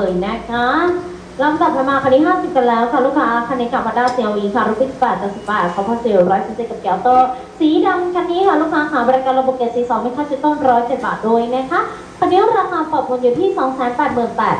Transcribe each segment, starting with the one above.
เลยนะคะลำดับถัดมาคันนี้50 กันแล้วค่ะลูกค้าคันนี้กับมาด้าเซลวีค่ะรุ่นที่18 18เขาพอเซลร้อยเซ็กับแก้วโตสีดำคันนี้ค่ะลูกค้าค่ะบริการระบบเกียร์สีสองไม่ค่าจะต้นร้อยเจ็ดบาทด้วยนะคะ คันนี้ราคาปรับปรุงอยู่ที่ 288,000 บาท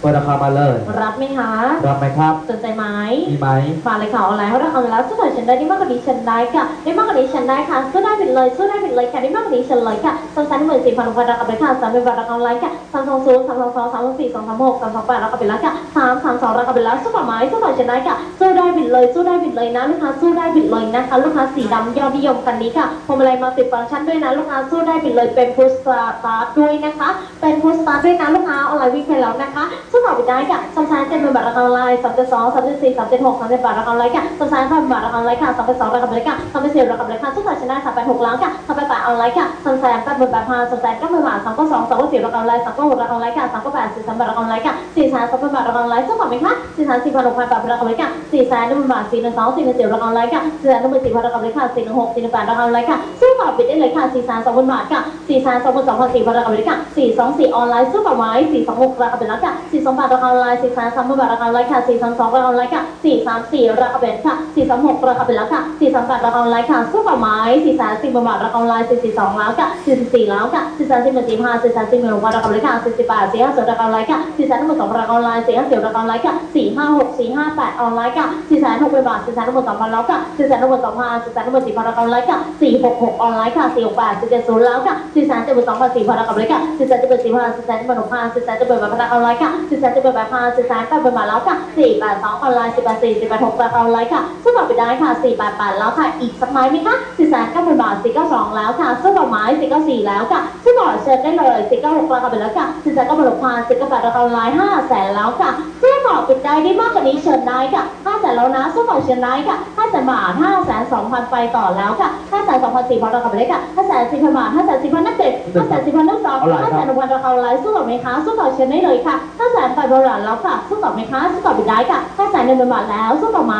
เปิดราคามาเลย รับไหมคะ รับไหมครับ สนใจไหมมีไหมฝากเลยค่ะออนไลน์เขาราคาแล้วสู้หน่อยฉันได้ได้มากกว่านี้ฉันได้ค่ะ ได้มากกว่านี้ฉันได้ค่ะสู้ได้เป็นเลยสู้ได้เป็นเลยค่ะ ได้มากกว่านี้ฉันเลยค่ะสองแสนหมื่นสี่พันหกพันราคาเป็นค่ะสามเป็นบาทราคาออนไลน์ค่ะสามสองศูนย์สามสองสองสามสองสี่สองสามหกสามสองแปดราคาเป็นแล้วค่ะสามสามสองราคาเป็นแล้วสู้ป่าไม้สู้หน่อยฉันได้ค่ะ สู้ได้เป็นเลย สู้ได้เป็นเลยนะลูกค้าสู้ได้เป็นเลยนะคะ ลูกค้าสีดำยอดนิยมคันนี้ค่ะพวงมาลัยมาติดฟังก์ชันด้วยนะลูกค้าสู้ได้เป็นเลยเป็นพุทสตาร์ทด้วยนะะคะ เป็นพุทสตาร์ทด้วยนะลูกค้าออนไลน์วิ่งไปแล้วนะคะสู้ต่อไปได้ค่ะสองแสนเจ็ดหมื่นบาทราคาออนไลน์สามเจ็ดสองสามเจ็ดสี่สามเจ็ดหกสามเจ็ดบาทราคาออนไลน์ค่ะสองแสนพันบาทราคาออนไลน์ค่ะสามเป็นสองราคาเป็นค่ะสามเป็นสี่ราคาเป็นค่ะสู้ต่อชนะสามแปดหกล้านค่ะสามแปดแปดออนไลน์ค่ะสองแสนแปดหมื่นแปดพันสองแสนเก้าหมื่นบาทสามก็สองสองก็สี่ราคาออนไลน์สามก็หกราคาออนไลน์ค่ะสามก็แปดสี่สามบาทราคาออนไลน์ค่ะสี่แสนสองพันบาทราคาออนไลน์สู้ต่อไหมคะสี่แสนสี่พันหกพันบาทราคาออนไลน์ค่ะสี่แสนหนึ่งหมื่นบาทสี่หนึ่งสองสี่หนึ่งสี่ราคาออนไลน์ค่ะสี่แสนหนึ่งหมื่นสี่พันราคาออนไลน์ค่ะสี่หนึ่งหกสี่หนึ่งแปดราคาออนไลน์ค่ะสู้ต่อไปได้เลยค่ะสี่แสนสองพันบาทค่ะสี่แสนสองพันสองพันสี่พันราคาออนไลน์ค่ะสี่สองสี่ออนไลน์สู้ต่อไหมสี่สองหกราคาเป็นแล้วค่ะสี่สองบาทราคาออนไลน์สี่สนสามพันบาทราคาออนไลน์ค่ะสี่สามสองราคาออนไลน์ค่ะสี่สามสี่ราคาเป็นค่ะสี่สามหกราคาเป็นแล้วค่ะสี่สามแปดราคาออนไลน์ค่ะสู้ต่อไหมสี่แสนสี่พันบาทราคาออนไลน์สี่สี่สองแล้วค่ะสี่สี่แล้วค่ะสี่แสนสี่หมื่นสี่พันสี่แสนสี่หมื่นหกราคาออนไลน์ค่ะสี่สิบแปดสี่ห้าสิบราคาออนไลน์ค่ะสี่แสนหนึ่งหมื่นสองพันราคาออนไลน์สี่ห้าสิบราคาออนไลน์ค่ะสี่ห้าหกสี่ห้าแปดออนไลน์ค่ะสี่สนหกพันบาทสี่แสนหนึ่งหมื่นสองพันแล้วค่ะสี่แสนหนึ่งหมื่นสองพันสี่แสนหนึ่งหมื่นสี่พันราคาออนไลน์ค่ะสี่หกหกออนไลน์ค่ะสี่หกแปดสี่เจ็ดศูนย์แล้วค่ะสี่แสนเจ็ดหมื่นสองพันสี่พันราคาออนไลน์ค่ะสี่แสนเจ็ดหมื่นสี่พันสี่แสนเจ็ดหมื่นหกพันสี่แสนเจ็ดหมื่นแปดพันราคาออนไลน์ค่ะสี่แสนเจ็ดหมื่นแปดพันสี่แสนแปดหมื่นบาทแล้วค่ะสี่แปดสองออนไลน์สี่แปดสี่สี่แปดหกราคาออนไลน์ค่ะสู้ต่อไปได้ค่ะสี่แปดแปดแล้วค่ะ อีกสักไม้ไหมคะสี่แสนเก้าหมื่นบาทสี่เก้าสองแล้วค่ะสู้ต่อไม้สี่เก้าสี่แล้วค่ะสู้ต่อเชิญได้เลยสี่เก้าหกราคาไปแล้วค่ะสี่แสนเก้าหมื่นหกพันสี่เก้าแปดราคาออนไลน์ห้าแสนแล้วค่ะสู้ต่อปิดได้ได้มากกว่านี้เชิญได้ค่ะห้าแสนแล้วนะสู้ต่อเชิญได้ค่ะห้าแสนบาทห้าแสนสองพันไปต่อแล้วค่ะาแสนสองพันสี่พันราคาไปเลยค่ะห้าแสนสี่พันบาทห้าแสนสี่พันนักเด็ดห้าแสนสี่พันนักสองห้าแสนหนึ่งพันราคาออนไลน์สู้ต่อไหมคะสู้ต่อเชิญได้เลยค่ะห้าแสนแปดพันบาทแล้วค่ะสู้ต่อไหมคะสู้ต่อปิดได้ค่ะห้าแสนหนึ่งพันบาทแล้วสู้ต่อไหม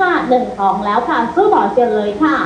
ห้าหนึ่งสองแล้วค่ะสู้ต่อเชิญเลยค่ะ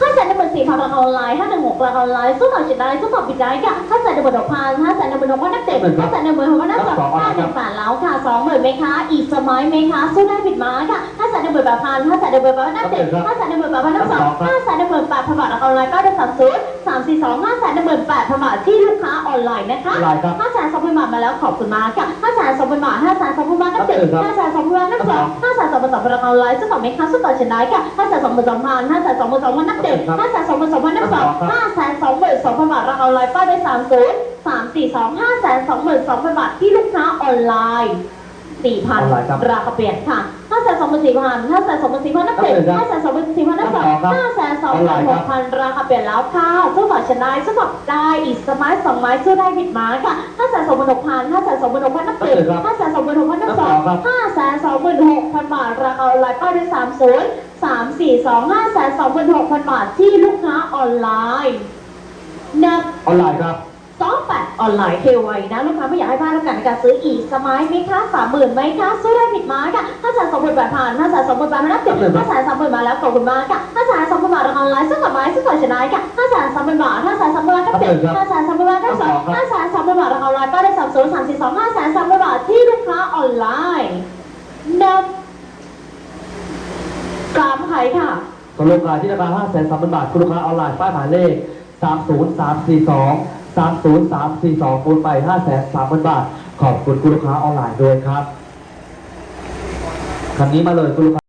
ห้าแสนหนึ่งหมื่นสี่พันราคาออนไลน์ห้าหนึ่งหกราคาออนไลน์สู้ต่อเชิญได้สู้ต่อปิดได้ค่ะห้าแสนหนึ่งหมื่นหกพันห้าแสนหนึ่งหมื่นหกพันนักเตะห้าแสนหนึ่งหมื่นหกพันนักสองห้าหนึ่งแปดแล้วค่ะสองหมื่นไหมคะอีกสมัยไหมคะสู้ได้ปิดมาค่ะห้าแสนหนึ่งหมื่นแปดพันห้าแสนหนึ่งหมื่นแปดพันนักเตะห้าแสนหนึ่งหมื่นแปดพันนักสองห้าแสนหนึ่งหมื่นแปดพันบาทราคาออนไลน์ก็ได้สามศูนย์สามสี่สองห้าแสนหนึ่งหมื่นแปดพันบาทที่ลูกค้าออนไลน์นะคะออนไลน์ครับห้าแสนสองพันบาทมาแล้วขอบคุณมากค่ะห้าแสนสองพันบาทห้าแสนสองพันบาทนักเตะห้าแสนสองพันบาทนักสองห้าแสองพันสองพันออนไลน์สู้ต่อไหมคะสู้ต่อชนะค่ะห้าแสนสองหมื่นสองพันห้าแสนสองหมื่นสองพันนักเด็กห้าแสนสองพันสองพันนักสองห้าแสนสองหมื่นสองพันบาทรางออนไลน์ป้าได้สามศูนย์สามสี่สองห้าแสนสองหมื่นสองพันบาทที่ลูกค้าออนไลน์สี่พันราคาเปลี่ยนค่ะ นสองพันสี่พันห้าแสนสองพันสี่พันนักเตะห้าแสนสองพันสี่พันนักสองห้าแสนสองหมื่นหกพันราคาเปลี่ยนแล้วค่ะสู้ต่อชนะสู้ต่อได้อีกสมัยสองไม้สู้ได้ผิดมาค่ะห้าแสนสองหมื่นหกพันห้าแสนสองหมื่นหกพันนักเตะห้าแสนสองหมื่นหกพันนักสองห้าแสนสองหมื่นหกพันบาทราคาออนไลน์ป้าได้สามศูนย์สามสี่สองห้าแสนสองหมื่นหกพันบาทที่ลูกค้าออนไลน์นับออนไลน์ครับส องแปดออนไลน์เทไว้นะลูกค้าไม่อยากให้พลาดโอกาสในการซื้ออีกสมัยไหมคะสามหมื่นไหมคะสู้ได้ผิดมาค่ะห้าแสนสองหมื่นบาทผ่านห้าแสนสองหมื่นบาทไม่นับติดห้าแสนสามหมื่นบาทแล้วขอบคุณมากค่ะห้าแสนสองหมื่นบาทราคาออนไลน์ซื้อกับไม้ซื้อกับชนะค่ะห้าแสนสองหมื่นบาทห้าแสนสองหมื่นบาทก็ติดห้าแสนสองหมื่นบาทก็สองห้าแสนสองหมื่นบาทราคาออนไลน์ก็ได้สามศูนย์สามสี่สองห้าแสนสองหมื่นบาทที่ลูกค้าออนไลน์นับกราฟใครค่ะสโลกาที่ราคา5แสนสามพันบาทคุณลูกค้าออนไลน์ป้ายหมายเลข 30342 30342คูณไป5แสนสามพันบาท ขอบคุณคุณลูกค้าออนไลน์ด้วยครับคันนี้มาเลยคุณลูกค้า